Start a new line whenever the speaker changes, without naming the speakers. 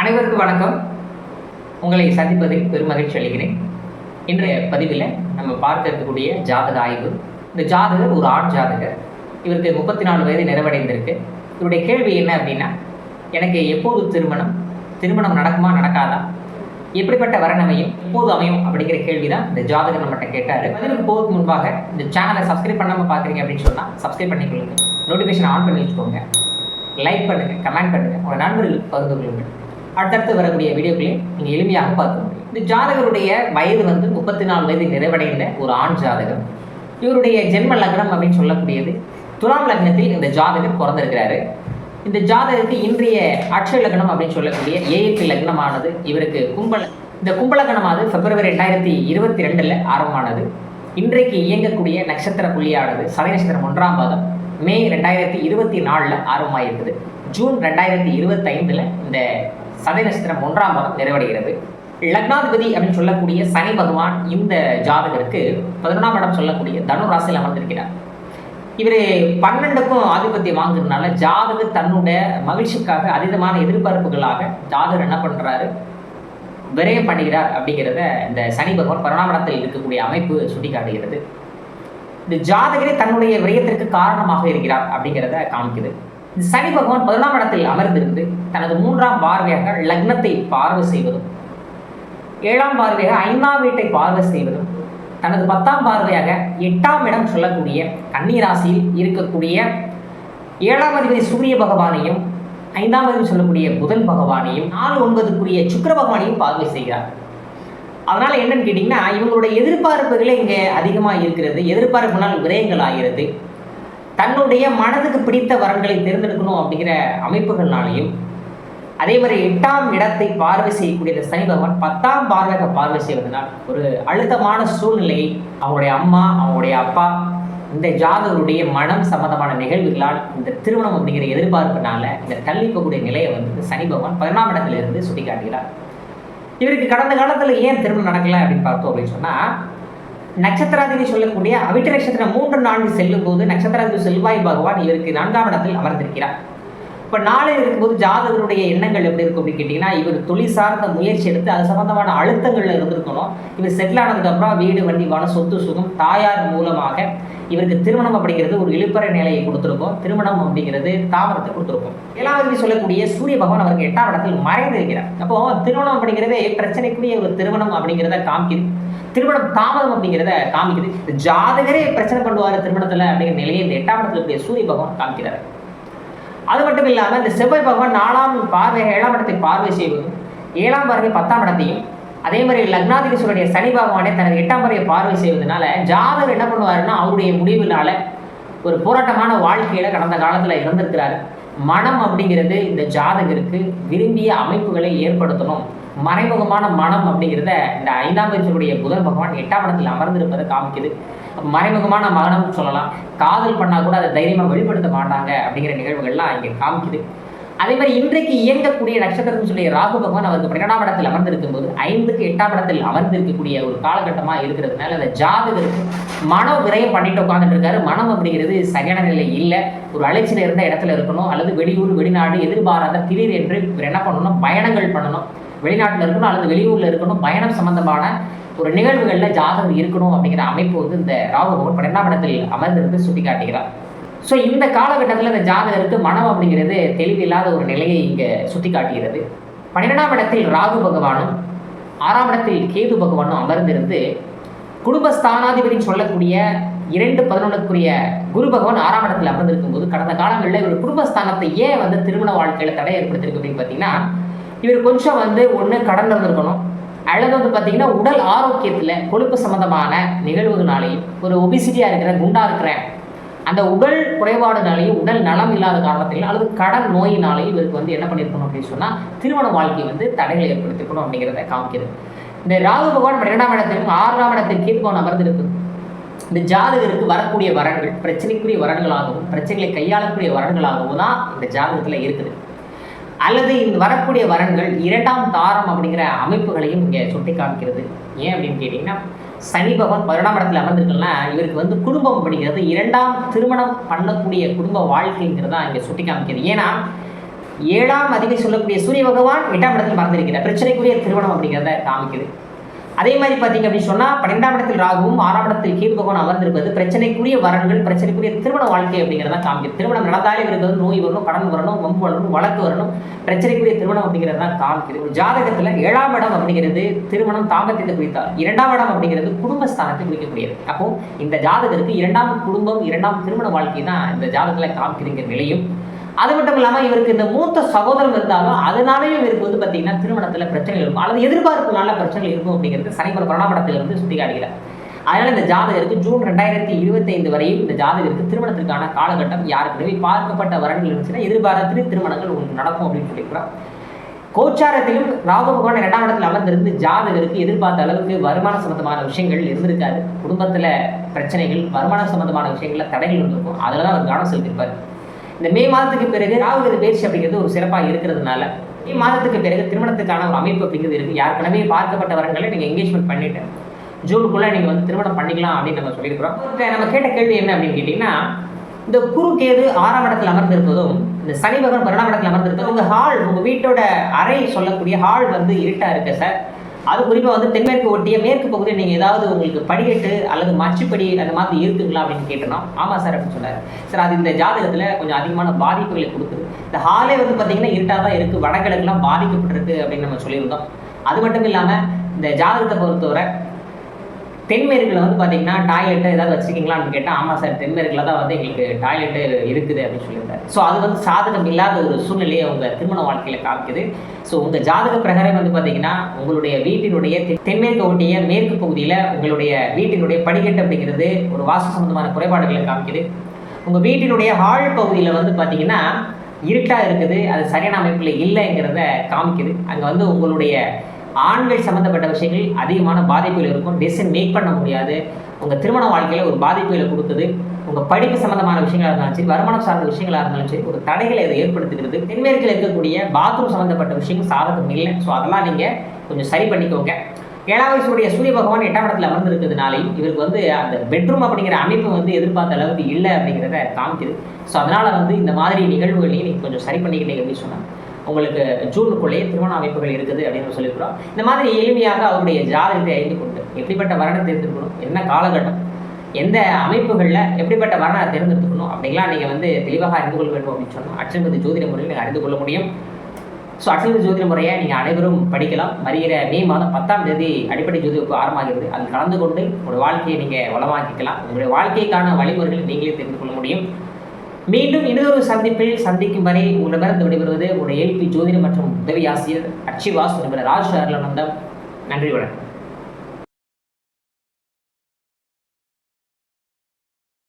அனைவருக்கும் வணக்கம். உங்களை சந்திப்பதில் பெருமகிழ்ச்சி அளிக்கிறேன். இன்றைய பதிவில் நம்ம பார்க்க இருக்கக்கூடிய ஜாதக ஆய்வு. இந்த ஜாதகர் ஒரு ஆண் ஜாதகர். இவருக்கு முப்பத்தி நாலு வயது நிறைவடைந்திருக்கு. இவருடைய கேள்வி என்ன அப்படின்னா எனக்கு எப்போது திருமணம்? திருமணம் நடக்குமா நடக்காதா? எப்படிப்பட்ட வரணமையும் எப்போது அமையும் அப்படிங்கிற கேள்வி தான் இந்த ஜாதகர் நம்மகிட்ட கேட்டார். பதிலுக்கு போதுக்கு முன்பாக இந்த சேனலை சப்ஸ்கிரைப் பண்ணாமல் பார்க்குறீங்க அப்படின்னு சொன்னால் சப்ஸ்கிரைப் பண்ணிக்கொள்ளுங்க நோட்டிஃபிகேஷன் ஆன் பண்ணி வச்சுக்கோங்க. லைக் பண்ணுங்கள் கமெண்ட் பண்ணுங்கள் உங்கள் நண்பர்களுக்கு பகிர்ந்து கொள்ளுங்கள். அடுத்தடுத்து வரக்கூடிய வீடியோக்களை நீங்கள் எளிமையாக பார்க்க முடியும். இந்த ஜாதகருடைய வயது வந்து முப்பத்தி நாலு வயது நிறைவடைந்த ஒரு ஆண் ஜாதகம் இவருடைய ஜென்ம லக்னம் அப்படின்னு சொல்லக்கூடியது. துலாம் லக்னத்தில் இந்த ஜாதகர் பிறந்திருக்கிறாரு. இந்த ஜாதகருக்கு இன்றைய அட்சய லக்னம் அப்படின்னு சொல்லக்கூடிய ஏஎப்பி லக்னமானது இவருக்கு கும்பல இந்த கும்பலக்கணமானது பிப்ரவரி ரெண்டாயிரத்தி இருபத்தி ரெண்டில் ஆரம்பமானது. இன்றைக்கு இயங்கக்கூடிய நட்சத்திர புள்ளியானது சதய நட்சத்திரம் ஒன்றாம் பாதம் மே ரெண்டாயிரத்தி இருபத்தி நாலில் ஆரம்பமாயிருக்குது. ஜூன் ரெண்டாயிரத்தி இருபத்தைந்தில் இந்த சதய நட்சத்திரம் ஒன்றாம் பாதம் நிறைவடைகிறது. லக்னாதிபதி அப்படின்னு சொல்லக்கூடிய சனி பகவான் இந்த ஜாதகருக்கு பதினொன்றாம் இடம் சொல்லக்கூடிய தனு ராசியில் அமர்ந்திருக்கிறார். இவர் பன்னெண்டுக்கும் ஆதிபத்தியம் வாங்குறதுனால ஜாதகர் தன்னுடைய மகிழ்ச்சிக்காக அதீதமான எதிர்பார்ப்புகளாக ஜாதகர் என்ன பண்ணுறாரு விரயம் பண்ணுகிறார் அப்படிங்கிறத இந்த சனி பகவான் பரிணாமத்தில் இருக்கக்கூடிய அமைப்பு சுட்டிக்காட்டுகிறது. இந்த ஜாதகரே தன்னுடைய விரயத்திற்கு காரணமாக இருக்கிறார் அப்படிங்கிறத காமிக்குது. இந்த சனி பகவான் பதினொன்றாம் இடத்தில் அமர்ந்திருந்து தனது மூன்றாம் பார்வையாக லக்னத்தை பார்வை செய்வதும் ஏழாம் பார்வையாக ஐந்தாம் வீட்டை பார்வை செய்வதும் தனது பத்தாம் பார்வையாக எட்டாம் இடம் சொல்லக்கூடிய கன்னிராசியில் இருக்கக்கூடிய ஏழாம் அதிபதி சூரிய பகவானையும் ஐந்தாம் அதிபதி சொல்லக்கூடிய புதன் பகவானையும் நாலு ஒன்பதுக்குரிய சுக்கிர பகவானையும் பார்வை செய்கிறார். அதனால் என்னன்னு கேட்டிங்கன்னா இவங்களுடைய எதிர்பார்ப்புகளே இங்கே அதிகமாக இருக்கிறது. எதிர்பார்ப்புனால் விரயங்கள் ஆகிறது. தன்னுடைய மனதுக்கு பிடித்த வரன்களை தேர்ந்தெடுக்கணும் அப்படிங்கிற அமைப்புகள்னாலையும் அதே மாதிரி எட்டாம் இடத்தை பார்வை செய்யக்கூடிய இந்த சனி பகவான் பத்தாம் பார்வையாக பார்வை செய்வதனால் ஒரு அழுத்தமான சூழ்நிலையை அவங்களுடைய அம்மா அவங்களுடைய அப்பா இந்த ஜாதகருடைய மனம் சம்பந்தமான நிகழ்வுகளால் இந்த திருமணம் அப்படிங்கிற எதிர்பார்ப்பினால இந்த தள்ளிக்கக்கூடிய நிலையை வந்து சனி பகவான் பதினாம் இடத்திலிருந்து சுட்டிக்காட்டுகிறார். இவருக்கு கடந்த காலத்தில் ஏன் திருமணம் நடக்கல அப்படின்னு பார்த்தோம் அப்படின்னு சொன்னால் நட்சத்திராதிபதி சொல்லக்கூடிய அவிட்ட நட்சத்திரம் மூன்று நான்கு செல்லும் போது நட்சத்திராதிபதி செல்வாய் பகவான் இவருக்கு நான்காம் இடத்தில் அமர்ந்திருக்கிறார். இப்போ நாளை இருக்கும்போது ஜாதகருடைய எண்ணங்கள் எப்படி இருக்கும் அப்படின்னு கேட்டிங்கன்னா இவர் தொழில் சார்ந்த முயற்சி எடுத்து அது சம்பந்தமான அழுத்தங்களில் இருந்திருக்கணும். இவர் செட்டில் ஆனதுக்கப்புறம் வீடு வண்டி வான சொத்து சுகம் தாயார் மூலமாக இவருக்கு திருமணம் அப்படிங்கிறது ஒரு இழுப்பறை நிலையை கொடுத்துருக்கோம். திருமணம் அப்படிங்கிறது தாமரத்தை கொடுத்துருக்கோம். ஏழாவது சொல்லக்கூடிய சூரிய பகவான் அவருக்கு எட்டாம் இடத்தில் மறைந்து இருக்கிறார் அப்போ திருமணம் அப்படிங்கிறதே பிரச்சனைக்குரிய ஒரு திருமணம் அப்படிங்கிறத காமிக்குது. திருமணம் தாமதம் அப்படிங்கிறத காமிக்குது. ஜாதகரே பிரச்சனை பண்ணுவார் திருமணத்தில் அப்படிங்கிற நிலையை இந்த எட்டாம் இடத்துல சூரிய பகவான் காமிக்கிறார். அது மட்டும் இல்லாமல் இந்த செவ்வாய் பகவான் நாலாம் பார்வை ஏழாம் இடத்தை பார்வை செய்வதும் ஏழாம் பார்வை பத்தாம் இடத்தையும் அதே மாதிரி லக்னாதிபதிகளுடைய சனி பகவானே தனது எட்டாம் பார்வையை பார்வை செய்வதனால ஜாதகர் என்ன பண்ணுவாருன்னா அவருடைய முடிவினால ஒரு போராட்டமான வாழ்க்கையில கடந்த காலத்துல இருந்திருக்கிறாரு. மனம் அப்படிங்கிறது இந்த ஜாதகருக்கு விரும்பிய அமைப்புகளை ஏற்படுத்தணும். மறைமுகமான மனம் அப்படிங்கிறத இந்த ஐந்தாம் பரிசனுடைய புதன் பகவான் எட்டாம் இடத்தில் அமர்ந்திருப்பதை காமிக்குது. மறைமுகமான மனம் சொல்லலாம். காதல் பண்ணால் கூட அதை தைரியமாக வெளிப்படுத்த மாட்டாங்க அப்படிங்கிற நிகழ்வுகள்லாம் இங்கே காமிக்குது. அதே மாதிரி இன்றைக்கு இயங்கக்கூடிய நட்சத்திரம்னு சொல்லிய ராகு பகவான் அவருக்கு பன்னெண்டாம் இடத்தில் அமர்ந்திருக்கும் போது ஐந்துக்கு எட்டாம் இடத்தில் அமர்ந்திருக்கக்கூடிய ஒரு காலகட்டமாக இருக்கிறதுனால அந்த ஜாதகருக்கு மன விரயம் பண்ணிட்டு உட்காந்துட்டு இருக்காரு. மனம் அப்படிங்கிறது சரியான நிலை இல்லை. ஒரு அலைச்சல் இருந்த இடத்துல இருக்கணும். அல்லது வெளியூர் வெளிநாடு எதிர்பாராத திடீர் என்று இவர் என்ன பண்ணணும்? பயணங்கள் பண்ணணும். வெளிநாட்டில் இருக்கணும் அல்லது வெளியூரில் இருக்கணும் பயணம் சம்பந்தமான ஒரு நிகழ்வுகளில் ஜாதகம் இருக்கணும் அப்படிங்கிற அமைப்பு வந்து இந்த ராகு பகவான் பன்னெண்டாம் இடத்தில் அமர்ந்திருந்து சுட்டிக்காட்டுகிறார். ஸோ இந்த காலகட்டத்தில் இந்த ஜாதகருக்கு மனம் அப்படிங்கிறது தெளிவில்லாத ஒரு நிலையை இங்கே சுட்டி காட்டுகிறது பன்னிரெண்டாம் இடத்தில் ராகு பகவானும் ஆறாம் இடத்தில் கேது பகவானும் அமர்ந்திருந்து குடும்பஸ்தானாதிபதினு சொல்லக்கூடிய இரண்டு பதினொன்றுக்குரிய குரு பகவான் ஆறாம் இடத்தில் அமர்ந்திருக்கும் போது கடந்த காலங்களில் ஒரு குடும்பஸ்தானத்தை ஏன் வந்து திருமண வாழ்க்கையில் தடை ஏற்படுத்திருக்கு அப்படின்னு பார்த்தீங்கன்னா இவர் கொஞ்சம் வந்து ஒன்று கடன் இருந்திருக்கணும் அல்லது வந்து பார்த்தீங்கன்னா உடல் ஆரோக்கியத்தில் கொழுப்பு சம்மந்தமான நிகழ்வுகளாலையும் ஒரு ஒபிசிட்டியாக இருக்கிறேன் குண்டாக இருக்கிறேன். அந்த உடல் குறைபாடுனாலையும் உடல் நலம் இல்லாத காரணத்திலும் அல்லது கடன் நோயினாலேயும் இவருக்கு வந்து என்ன பண்ணியிருக்கணும் அப்படின்னு சொன்னால் திருமண வாழ்க்கை வந்து தடைகளை ஏற்படுத்திக்கணும் அப்படிங்கிறத காமிக்கிறது. இந்த ராகு பகவான் இரண்டாம் இடத்திற்கும் ஆறாம் இடத்திற்கு கேதுபவன் அமர்ந்திருக்கு இந்த ஜாதகருக்கு வரக்கூடிய வரன்கள் பிரச்சனைக்குரிய வரன்களாகவும் பிரச்சனைகளை கையாளக்கூடிய வரன்களாகவும் தான் இந்த ஜாதகத்தில் இருக்குது. அல்லது இந்த வரக்கூடிய வரன்கள் இரண்டாம் தாரம் அப்படிங்கிற அமைப்புகளையும் இங்கே சுட்டி காமிக்கிறது ஏன் அப்படின்னு கேட்டிங்கன்னா சனி பகவான் பதினொன்றாம் இடத்துல அமர்ந்திருக்குன்னா இவருக்கு வந்து குடும்பம் அப்படிங்கிறது இரண்டாம் திருமணம் பண்ணக்கூடிய குடும்ப வாழ்க்கைங்கிறதா இங்கே சுட்டி காமிக்கிறது ஏன்னா ஏழாம் அதிபதி சொல்லக்கூடிய சூரிய பகவான் எட்டாம் இடத்தில் மறந்திருக்கிறார். பிரச்சனைக்குரிய திருமணம் அப்படிங்கிறத காமிக்குது. அதே மாதிரி பார்த்தீங்க அப்படின்னு சொன்னால் பன்னெண்டாம் இடத்தில் ராகுவும் ஆறாம் இடத்தில் கீழ் பகவான் அமர்ந்திருப்பது பிரச்சனைக்குரிய வரன்கள் பிரச்சனைக்குரிய திருமண வாழ்க்கை அப்படிங்கிறத காமிக்கும் திருமணம் நடந்தாலே இருக்கிறது நோய் வரணும் கடன் வரணும் வம்பு வரணும் வழக்கு வரணும் பிரச்சனைக்குரிய திருமணம் அப்படிங்கிறது தான் காமிக்குது. ஒரு ஜாதகத்தில் ஏழாம் இடம் அப்படிங்கிறது திருமணம் தாம்பத்தியத்தை குறித்தால் இரண்டாம் இடம் அப்படிங்கிறது குடும்பஸ்தானத்தை குறிக்கக்கூடியது. அப்போ இந்த ஜாதகருக்கு இரண்டாம் குடும்பம் இரண்டாம் திருமண வாழ்க்கை தான் இந்த ஜாதகத்தில் காமிக்குதுங்கிற நிலையும் அது மட்டும் இல்லாமல் இவருக்கு இந்த மூத்த சகோதரம் இருந்தாலும் அதனாலேயும் இவருக்கு வந்து பார்த்தீங்கன்னா திருமணத்தில் பிரச்சனைகள் இருக்கும். அல்லது எதிர்பார்ப்புனால பிரச்சனைகள் இருக்கும் அப்படிங்கிறது சனிபுர பிரணாபடத்திலிருந்து சுட்டி காட்டுகிறார் அதனால இந்த ஜாதகருக்கு ஜூன் ரெண்டாயிரத்தி இருபத்தைந்து வரையும் இந்த ஜாதகருக்கு திருமணத்திற்கான காலகட்டம் யாருக்குமே பார்க்கப்பட்ட வரன்கள் இருந்துச்சுன்னா எதிர்பாராத்திரி திருமணங்கள் உங்களுக்கு நடக்கும் அப்படின்னு சொல்லியிருக்கிறோம் கோச்சாரத்திலும் ராகு பகவான் இரண்டாம் இடத்துல அமர்ந்திருந்து ஜாதகருக்கு எதிர்பார்த்த அளவுக்கு வருமான சம்பந்தமான விஷயங்கள் இருந்திருக்காது. குடும்பத்தில் பிரச்சனைகள் வருமான சம்பந்தமான விஷயங்களில் தடைகள் இருந்திருக்கும். அதில் தான் அவர் கவனம் செலுத்தியிருப்பார். இந்த மே மாதத்துக்கு பிறகு ராகுகிறது பயிற்சி அப்படிங்கிறது ஒரு சிறப்பாக இருக்கிறதுனால மே மாதத்துக்கு பிறகு திருமணத்துக்கான ஒரு அமைப்பு அப்படிங்கிறது இருக்குது ஏற்கனவே பார்க்கப்பட்ட வரங்களை நீங்கள் என்கேஜ்மெண்ட் பண்ணிட்டு ஜூனுக்குள்ளே நீங்கள் வந்து திருமணம் பண்ணிக்கலாம் அப்படின்னு நம்ம சொல்லியிருக்கிறோம். நம்ம கேட்ட கேள்வி என்ன அப்படின்னு கேட்டிங்கன்னா இந்த குரு கேது ஆறாம் இடத்தில் அமர்ந்திருப்பதும் இந்த சனி பகவான் பன்னெண்டாம் இடத்தில் அமர்ந்திருப்பதும் உங்கள் ஹால் உங்கள் வீட்டோட அறை சொல்லக்கூடிய ஹால் வந்து இருட்டாக இருக்கு சார் அது குறிப்பாக வந்து தென்மேற்கு ஒட்டிய மேற்கு பகுதியில் நீங்கள் ஏதாவது உங்களுக்கு படிக்கட்டு அல்லது மச்சுப்படி அந்த மாதிரி இருக்குங்களா அப்படின்னு கேட்டோம் ஆமாம் சார் அப்படின்னு சொன்னார். சார் அது இந்த ஜாதகத்தில் கொஞ்சம் அதிகமான பாதிப்புகளை கொடுக்குது. இந்த ஹாலே வந்து பார்த்தீங்கன்னா இருட்டாக தான் இருக்குது வடகிழக்குலாம் பாதிக்கப்பட்டிருக்கு அப்படின்னு நம்ம சொல்லியிருந்தோம். அது மட்டும் இல்லாமல் இந்த ஜாதகத்தை பொறுத்தவரை தென்மேற்கில் வந்து பார்த்தீங்கன்னா டாய்லெட்டு ஏதாவது வச்சுருக்கீங்களான்னு கேட்டால் ஆமாம் சார் தென்மேற்கில் தான் வந்து எங்களுக்கு டாய்லெட்டு இருக்குது அப்படின்னு சொல்லியிருந்தார் ஸோ அது வந்து சாதகம் இல்லாத ஒரு சூழ்நிலையை உங்கள் திருமண வாழ்க்கையில் காமிக்குது. ஸோ உங்கள் ஜாதக பிரகாரம் வந்து பார்த்தீங்கன்னா உங்களுடைய வீட்டினுடைய தென்மேற்கு ஒட்டிய மேற்கு பகுதியில் உங்களுடைய வீட்டினுடைய படிக்கட்டு அப்படிங்கிறது ஒரு வாஸ்து சம்பந்தமான குறைபாடுகளை காமிக்குது. உங்கள் வீட்டினுடைய ஹால் பகுதியில் வந்து பார்த்தீங்கன்னா இருட்டாக இருக்குது அது சரியான அமைப்பில் இல்லைங்கிறத காமிக்குது. அங்கே வந்து உங்களுடைய ஆண்கள் சம்மந்தப்பட்ட விஷயங்கள் அதிகமான பாதிப்புகள் இருக்கும். டெசிஷன் மேக் பண்ண முடியாது. உங்கள் திருமண வாழ்க்கையில் ஒரு பாதிப்புகளை கொடுத்தது. உங்கள் படிப்பு சம்மந்தமான விஷயங்களாக இருந்தாலும் சரி வருமானம் சார்ந்த விஷயங்களாக இருந்தாலும் சரி ஒரு தடைகளை இதை ஏற்படுத்துகிறது. தென்மேற்கில் இருக்கக்கூடிய பாத்ரூம் சம்மந்தப்பட்ட விஷயங்கள் சாதகம் இல்லை. ஸோ அதெல்லாம் நீங்கள் கொஞ்சம் சரி பண்ணிக்கோங்க. ஏழாம் வயசுடைய சூரிய பகவான் எட்டாம் இடத்துல அமர்ந்திருக்கிறதுனாலையும் இவருக்கு வந்து அந்த பெட்ரூம் அப்படிங்கிற அமைப்பு வந்து எதிர்பார்த்த அளவுக்கு இல்லை அப்படிங்கிறத காமிக்குது. ஸோ அதனால் வந்து இந்த மாதிரி நிகழ்வுகளையும் நீங்கள் கொஞ்சம் சரி பண்ணிக்கிட்டீங்க அப்படின்னு சொன்னாங்க. உங்களுக்கு ஜூனுக்குள்ளேயே திருமண அமைப்புகள் இருக்குது அப்படின்னு சொல்லியிருக்கிறோம். இந்த மாதிரி எளிமையாக அவருடைய ஜாதகத்தை அறிந்து கொண்டு எப்படிப்பட்ட வரணத்தை தேர்ந்தெடுக்கணும் என்ன காலகட்டம்? எந்த அமைப்புகளில் எப்படிப்பட்ட வரணை தேர்ந்தெடுத்துக்கணும் அப்படிங்களா நீங்கள் வந்து தெளிவாக அறிந்து கொள்ள வேண்டும் அப்படின்னு சொன்னால் அச்சன்பதி ஜோதிட முறையில் நீங்கள் அறிந்து கொள்ள முடியும். ஸோ அச்சன்பதி ஜோதிட முறையை நீங்கள் அனைவரும் படிக்கலாம். வருகிற மே மாதம் பத்தாம் தேதி அடிப்படை ஜோதி ஆரம்பமாகிறது. அதில் கலந்து கொண்டு உங்களுடைய வாழ்க்கையை நீங்கள் வளமாக்கிக்கலாம். உங்களுடைய வாழ்க்கைக்கான வழிமுறைகளை நீங்களே தெரிந்து கொள்ள முடியும். மீண்டும் இன்னொரு சந்திப்பில் சந்திக்கும் வரை உங்களிடமிருந்து விடைபெறுவது உடைய ஏல்பி ஜோதிடம் மற்றும் உதவி ஆசிரியர் அச்சிவாஸ் என்கிற ராஜ் அருளானந்தம் நன்றி வணக்கம்.